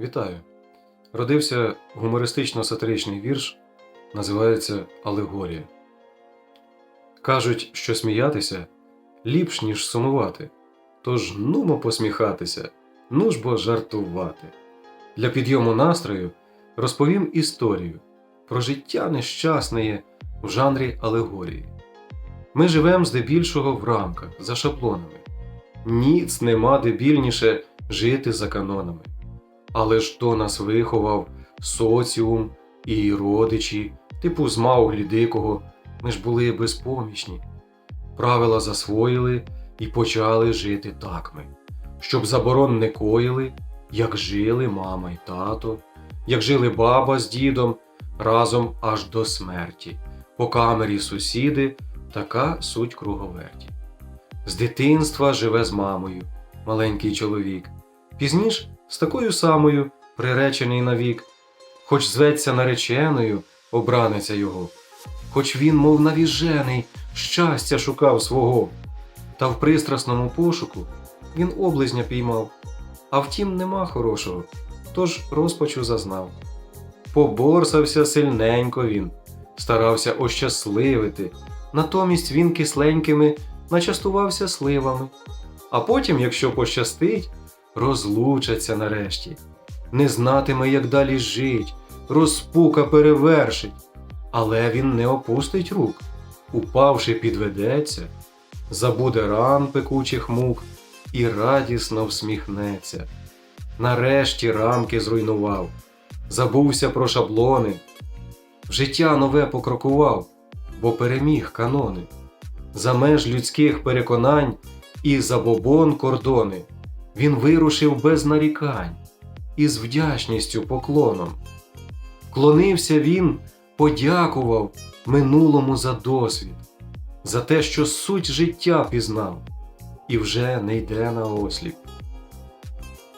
Вітаю! Родився гумористично-сатиричний вірш, називається Алегорія. Кажуть, що сміятися ліпш, ніж сумувати. Тож нумо посміхатися, ну ж бо жартувати. Для підйому настрою розповім історію про життя нещасне в жанрі алегорії. Ми живемо здебільшого в рамках за шаблонами. Ніц нема дебільніше жити за канонами. Але ж то нас виховав соціум і родичі, типу з Мауглі дикого, ми ж були безпомічні. Правила засвоїли і почали жити так ми, щоб заборон не коїли, як жили мама й тато, як жили баба з дідом разом аж до смерті. По камері сусіди така суть круговерті. З дитинства живе з мамою, маленький чоловік. Пізніш з такою самою приречений навік, хоч зветься нареченою, обраниця його, хоч він, мов навіжений, щастя шукав свого, та в пристрасному пошуку він облизня піймав, а втім нема хорошого, тож розпачу зазнав. Поборсався сильненько він, старався ощасливити, натомість він кисленькими начастувався сливами, а потім, якщо пощастить, розлучаться нарешті, не знатиме, як далі жить, розпука перевершить, але він не опустить рук, упавши, підведеться, забуде ран пекучих мук і радісно всміхнеться. Нарешті рамки зруйнував, забувся про шаблони, в життя нове покрокував, бо переміг канони, за меж людських переконань і забобон кордони. Він вирушив без нарікань і з вдячністю поклоном. Клонився він, подякував минулому за досвід, за те, що суть життя пізнав і вже не йде на осліп.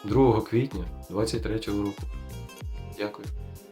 2 квітня 23 року. Дякую.